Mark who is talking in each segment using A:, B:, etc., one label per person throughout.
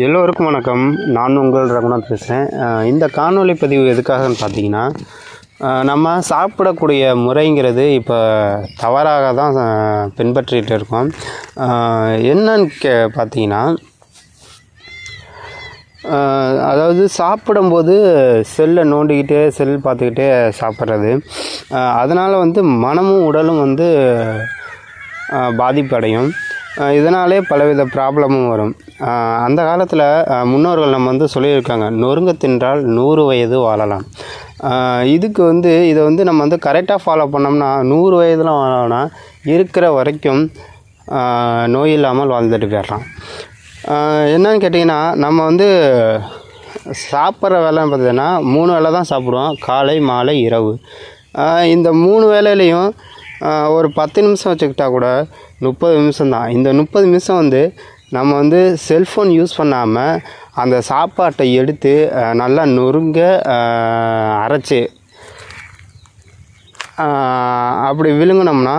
A: எல்லோருக்கும் வணக்கம். நான் உங்கள் ரகுநாத் பேசுகிறேன் இந்த காணொலி பதிவு எதுக்காகன்னு பார்த்தீங்கன்னா நம்ம சாப்பிடக்கூடிய முறைங்கிறது இப்போ தவறாக தான் பின்பற்றிகிட்டு இருக்கோம். என்னன்னு கே பார்த்தீங்கன்னா அதாவது சாப்பிடும்போது செல்லை நோண்டிக்கிட்டே செல் பார்த்துக்கிட்டே சாப்பிட்றது. அதனால் வந்து மனமும் உடலும் வந்து பாதிப்படையும். இதனாலே பலவித ப்ராப்ளமும் வரும். அந்த காலத்தில் முன்னோர்கள் நம்ம வந்து சொல்லியிருக்காங்க நொறுங்க தின்றால் நூறு வயது வாழலாம். இதுக்கு வந்து இதை வந்து நம்ம வந்து கரெக்டாக ஃபாலோ பண்ணோம்னா நூறு வயதில் வாழலாம் இருக்கிற வரைக்கும் நோய் இல்லாமல் வாழ்ந்துட்டு போயிடலாம். என்னன்னு கேட்டிங்கன்னா நம்ம வந்து சாப்பிட்ற வேலைன்னு பார்த்தீங்கன்னா மூணு வேலை தான் சாப்பிடுவோம் காலை மாலை இரவு. இந்த மூணு வேலையிலையும் ஒரு பத்து நிமிஷம் வச்சுக்கிட்டா கூட முப்பது நிமிஷம் தான். இந்த முப்பது நிமிஷம் வந்து நம்ம வந்து செல்ஃபோன் யூஸ் பண்ணாமல் அந்த சாப்பாட்டை எடுத்து நல்லா நொறுங்க அரைச்சி அப்படி விழுங்கினோம்னா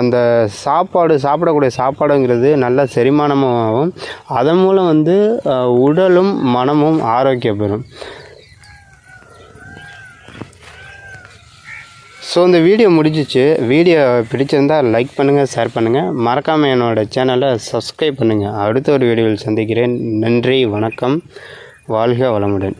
A: அந்த சாப்பாடு சாப்பிடக்கூடிய சாப்பாடுங்கிறது நல்ல செரிமானமும் ஆகும் அதன் மூலம் வந்து உடலும் மனமும் ஆரோக்கியம் பெறும் ஸோ இந்த வீடியோ முடிஞ்சிச்சு. வீடியோ பிடிச்சிருந்தா லைக் பண்ணுங்கள் ஷேர் பண்ணுங்கள் மறக்காமல் என்னோடய சேனலை சப்ஸ்கிரைப் பண்ணுங்கள் அடுத்த ஒரு வீடியோவில் சந்திக்கிறேன். நன்றி வணக்கம். வாழ்க வளமுடன்.